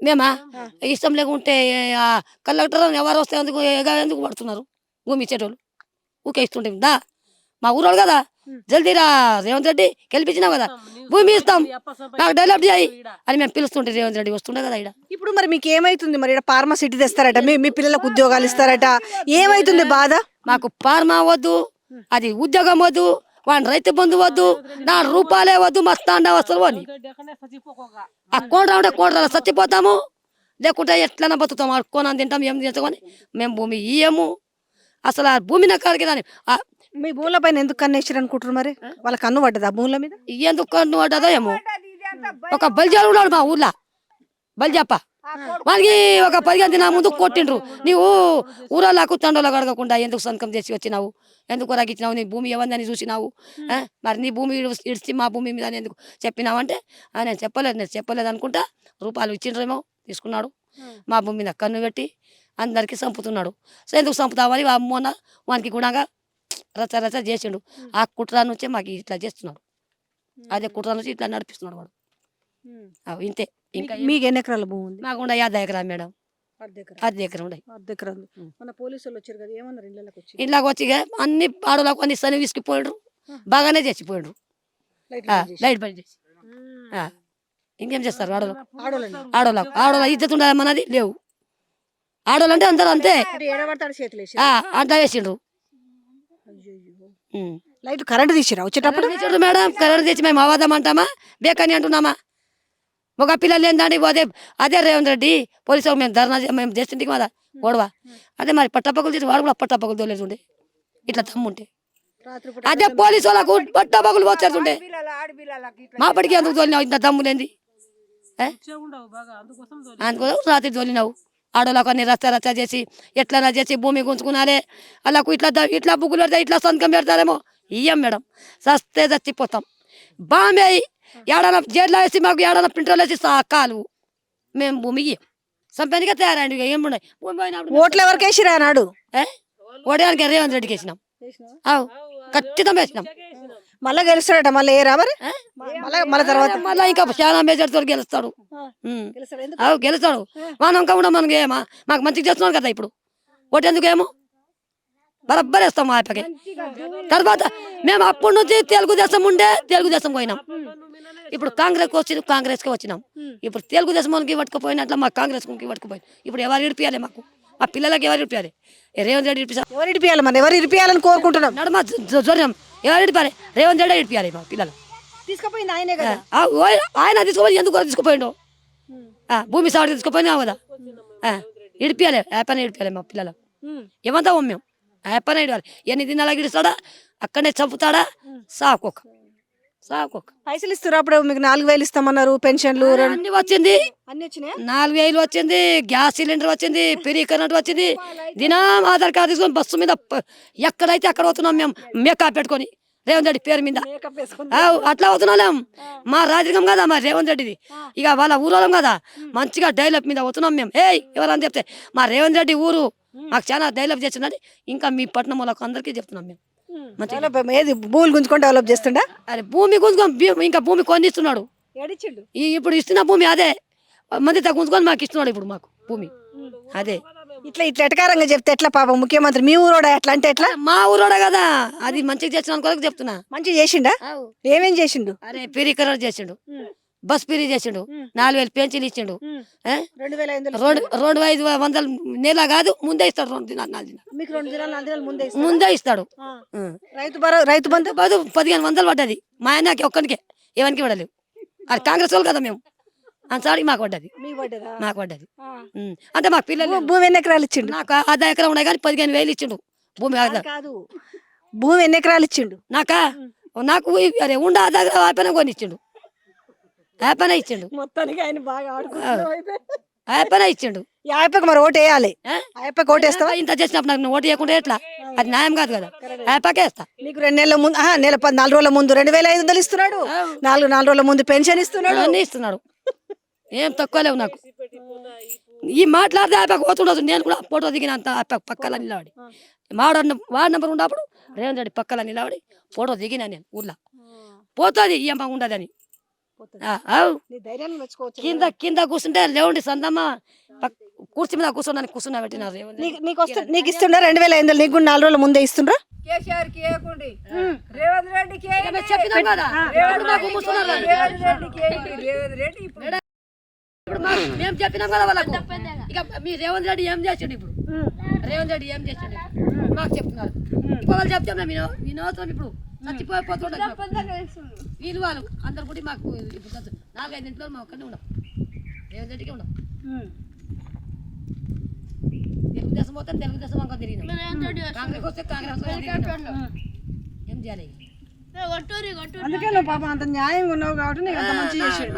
మేమా? ఇష్టం లేకుంటే కలెక్టర్ ఎవరు వస్తే ఎందుకు ఎగ- ఎందుకు పడుతున్నారు? భూమి ఇచ్చేటోళ్ళు. ఊకే ఇస్తుంటే దా మా ఊరోడు కదా? జల్దీరా రేవంత్ రెడ్డి గెలిపించినావు కదా? భూమి ఇస్తాం. నాకు డెవలప్ చేయి అని మేము పిలుస్తుంటే రేవంత్ రెడ్డి వస్తుండే కదా ఇక్కడ ఇప్పుడు మరి మీకు ఏమైతుంది మరి? ఈడ ఫార్మా సిటీ తెస్తారట మీ మీ పిల్లలకు ఉద్యోగాలు ఇస్తారట. ఏమైతుంది బాధ? మాకు ఫార్మా వద్దు అది ఉద్యోగం వద్దు వాడి రైతు బంధు వద్దు నా రూపాయలే వద్దు మా తాండ వస్తారు అని. ఆ కోడ్ర ఉంటే కోడ్ర చచ్చిపోతాము. లేకుంటే ఎట్లైనా బతుకుతాం ఆడుకోనని తింటాం ఏం చేసుకొని మేము భూమి ఇయ్యము. అసలు ఆ భూమిని కాడికి దాని మీ భూముల పైన ఎందుకు కన్నేసారు అనుకుంటారు మరి? వాళ్ళ కన్ను పడ్డదా భూముల మీద? ఎందుకు కన్ను పడ్డదో ఏమో. ఒక బలిజాడు ఉన్నాడు మా ఊర్లో. బలిజప్ప వానికి ఒక పదిహేను దిన ముందు కొట్టిండ్రు. నీవు ఊరలకు తండ్రులకు అడగకుండా ఎందుకు సంతకం చేసి వచ్చినావు? ఎందుకు రగించినావు నీ భూమి ఎవరిని చూసినావు? మరి నీ భూమి ఇడిచి- మా భూమి మీద ఎందుకు చెప్పినావు అంటే "ఆ, నేను చెప్పలేదు నేను చెప్పలేదు అనుకుంటా రూపాయలు ఇచ్చిండ్రేమో తీసుకున్నాడు. మా భూమి మీద కన్ను పెట్టి అందరికి చంపుతున్నాడు సో ఎందుకు చంపుతావని ఆ మొన్న వానికి కూడా రచ రచ చేసిండు. ఆ కుట్ర నుంచే మాకు ఇట్లా చేస్తున్నాడు. అదే కుట్ర నుంచి ఇట్లా నడిపిస్తున్నాడు వాడు. ఇంతే. ఇంకా మీకు ఎన్ని ఎకరాల భూమి ఉంది? మాకుండా యాభై ఎకరా మేడం. అర్ధ ఎకరం ఉన్నాయి. అర్ధ ఎకరం. మన పోలీసు వాళ్ళు వచ్చారు కదా ఏమన్నారు ఇళ్ళకి వచ్చి? ఇంట్లోకి వచ్చి అన్ని ఆడలకు అన్ని సని విసికిపోయిండ్రు బాగానే చేసి. లైట్ బంద్ చేసి. ఇంకేం చేస్తారు ఆడలు ఆడోళ్ళని. ఆడోళ్ళకు ఆడోళ్ళ ఇజ్జత్ ఉండాలి మనది లేవు. ఆడోళ్ళు అంటే అందరూ అంతే. అంతా వేసిండ్రు. లైట్ కరెంట్ తీసిరా? వచ్చేటప్పుడు? మేడం. కరెంట్ తెచ్చి మేము అవాదం అంటామా? బేకని అంటున్నామా? ఒక పిల్లలు ఏందండి? అదే అదే రేవంత్ రెడ్డి పోలీసు మేము ధర్నా మేము చేస్తుంటే కదా గొడవ. అదే మరి పట్టపక్కలు చేసి వాడు కూడా పట్టపక్కలు తోలేస్తుండే ఇట్లా తమ్ముంటే. అదే పోలీసు వాళ్ళకు పట్టపక్కలు వచ్చేస్తుండే మా పడికి ఎందుకు తోలినావు ఇంత దమ్ములేంది? అందుకోసం రాత్రి తోలినావు. ఆడోళ్ళకు అన్ని రచ్చ రచ్చ చేసి ఎట్లా చేసి భూమి గుంజుకున్నారే. వాళ్ళకు ఇట్లా ఇట్లా బుగ్గులు పెడతా ఇట్లా సంతకం పెడతారేమో. ఇయ్యం మేడం. సస్తే చచ్చిపోతాం. బాంబే ఏడన్నా జైల్లో వేసి మాకు ఏడన్నా పింటలు వేసి కాలు. మేము భూమి సంపానిగా తయారండి ఏం ఉన్నాయి? భూమి పోయినప్పుడు ఓట్లు ఎవరికి వేసిరా నాడు ఏ? ఓడడానికి రేవంత్ రెడ్డికి వేసినాం. అవు. ఖచ్చితంగా వేసినాం. మళ్ళా గెలుస్తాడట మళ్ళీ ఏరా మరి? ఏ? మళ్ళా మళ్ళీ తర్వాత? మళ్ళీ ఇంకా చాలా మేజర్ తోటి గెలుస్తాడు. అవు గెలుస్తాడు. మనం ఇంకా కూడా మనకి ఏమా? మాకు మంచిగా చేస్తున్నాడు కదా ఇప్పుడు. ఒకటి ఎందుకు ఏమో? బరబ్బర్ వేస్తాం మా ఆయపకి తర్వాత మేము అప్పటి నుంచి తెలుగుదేశం ఉండే తెలుగుదేశం పోయినాం. ఇప్పుడు కాంగ్రెస్ వచ్చి కాంగ్రెస్కి వచ్చినాం. ఇప్పుడు తెలుగుదేశం మనకి పట్టుకుపోయినట్లు మా కాంగ్రెస్ పట్టుకుపోయి ఇప్పుడు ఎవరు ఇడిపియాలి మాకు? మా పిల్లలకి ఎవరు ఇడిపియాలి? రేవంత్ రెడ్డి ఇడిపిస్తా ఎవరు ఇడిపియాలి మరి? ఎవరు ఇడిపియాలని కోరుకుంటున్నాం? నడమ జ్వరం ఎవరు ఇడిపాలి రేవంత్ రెడ్డి ఇడిపియాలి మా పిల్లలు. తీసుకుపోయింది ఆయనే కదా? ఆయన తీసుకుపోయి ఎందుకు తీసుకుపోయిండు? ఆ, భూమి సాగు తీసుకుపోయినా కదా? ఇడిపియాలి. యాపన ఇడిపియాలి మా పిల్లలు. ఏమంతా మేము ఇడవాలి ఎన్ని దినాలకి ఇడుస్తాడా అక్కడనే చంపుతాడా? సాకోక. సాకోక. పైసలు ఇస్తారు అప్పుడు మీకు నాలుగు వేలు ఇస్తామన్నారు పెన్షన్లు అన్ని వచ్చింది. అన్ని వచ్చినాయి? నాలుగు వేలు వచ్చింది గ్యాస్ సిలిండర్ వచ్చింది పెరిగి కరెంట్ వచ్చింది. దినం ఆధార్ కార్డు తీసుకొని బస్సు మీద ఎక్కడైతే అక్కడ అవుతున్నాం మేము మేకప్ పెట్టుకొని రేవంత్ రెడ్డి పేరు మీద. అట్లా అవుతున్నాం మా రాజకీయం కదా మా రేవంత్ రెడ్డిది. ఇక వాళ్ళ ఊరోళం కదా. మంచిగా డైలాగ్ మీద అవుతున్నాం మేము. ఏయ్ ఎవరని చెప్తే మా రేవంత్ రెడ్డి ఊరు మాకు చాలా డైలాగ్ చేస్తున్నది. ఇంకా మీ పట్టణం వాళ్ళకి అందరికీ చెప్తున్నాం మేము. మంచిగా డెవలప్ ఏది భూములు గుంజుకొని డెవలప్ చేస్తుండా? అరే భూమి గుంజుకొని ఇంకా భూమి కొనిస్తున్నాడు. ఈ ఇప్పుడు ఇస్తున్న భూమి అదే. మంది తగ్గుంచుకొని మాకు ఇస్తున్నాడు ఇప్పుడు మాకు భూమి. అదే. ఇట్లా ఇట్లా ఎటకారంగా చెప్తే ఎట్లా పాపం? ముఖ్యమంత్రి మీ ఊరోడ ఎట్లా అంటే ఎట్లా? మా ఊరోడే కదా. అది మంచిగా చేసిన కొరకు చెప్తున్నా. మంచి చేసిండా? ఏమేం చేసిండు? అరే పిరి కలర్ చేసిండు బస్ పిరి చేసిండు. నాలుగు వేలు పెన్షన్ ఇచ్చిండు? రెండు ఐదు రెండు రెండు ఐదు వందలు నెల కాదు ముందే ఇస్తాడు రెండు దినాలు నాలుగు దినాలు. ముందే ఇస్తాడు. రైతు రైతు బంధు? బదు పదిహేను వందలు పడ్డది. మా ఆయనకి ఒక్కనికి ఎవరికి పడలేవు అది కాంగ్రెస్ వాళ్ళు కదా మేము. అంతసాడికి మాకు పడ్డది. మీకు పడ్డదా? మాకు పడ్డది. ఉం. అంటే మాకు పిల్లలు భూమి ఎన్ని ఎకరాలు ఇచ్చిండు? నాకు ఆదా ఎకరం ఉన్నాయి కానీ పదిహేను వేలు ఇచ్చిండు. భూమి కాదు. భూమి ఎన్ని ఎకరాలు ఇచ్చిండు? నాకా? నాకు ఉండ ఆదా ఆపన కొని ఇచ్చిండు. ఆపన ఇచ్చిండు. మొత్తానికి ఆయన బాగా ఆపన ఇచ్చిండు. యాపకి మరి ఓటు వేయాలి? ఏ? యాపకి ఓటు వేస్తావా? ఇంత చేసినప్పుడు నాకు ఓటు వేయకుండా ఎట్లా? అది న్యాయం కాదు కదా. ఆపకే వేస్తా. నీకు రెండు నెలల ముందు నెల పది నాలుగు రోజుల ముందు రెండు వేల ఐదు వందలు ఇస్తున్నాడు. నాలుగు నాలుగు రోజుల ముందు పెన్షన్ ఇస్తున్నాడు. అన్నీ ఇస్తున్నాడు. ఏం తక్కువ లేవు నాకు. ఈ మాట్లాడితే ఆపక పోతుండదు. నేను కూడా ఫోటో దిగినంత ఆపక పక్కల నిలబడి. వాడు వార్డు నెంబర్ ఉన్నప్పుడు రేవంత్ రెడ్డి పక్కల నిలబడి ఫోటో దిగినా నేను ఊర్లో. పోతుంది ఈ అమ్మ ఉండదని. కింద కింద. కూర్చుంటే లేవండి సందమ్మ. కుర్చీ మీద కూర్చోడానికి కూర్చున్నా పెట్టినారు రేవంత్ నీకు నీకు వస్తే నీకు ఇస్తుండ్రా రెండు వేల ఐదు నీకు నాలుగు రోజుల ముందే ఇస్తుండ్రా? కేసీఆర్కి వేయకండి రేవంత్ రెడ్డికి చెప్పినాం కదా. రెడ్డి ఇప్పుడు మేము చెప్పినాం కదా వాళ్ళకు. ఇక మీ రేవంత్ రెడ్డి ఏం చేసిండు ఇప్పుడు? రేవంత్ రెడ్డి ఏం చేసిండు? మాకు చెప్తున్నారు. ఇప్పుడు వాళ్ళు చెప్తే మేము వినో వినోత్సవం ఇప్పుడు. చచ్చిపోయిపోతుండే వీళ్ళు వాళ్ళు అందరు కూడా మాకు ఇప్పుడు నాలుగైదు ఇంట్లో మేము ఒక్కడే ఉన్నాం రేవంత్ రెడ్డికి ఉన్నాం తెలుగుదేశం పోతే తెలుగుదేశం వంక తిరిగినాం కాంగ్రెస్ వస్తే కాంగ్రెస్. ఏం చేయాలి అందుకే నువ్వు పాపం అంత న్యాయంగా ఉన్నావు కాబట్టి నీకు అంత మంచి చేసాడు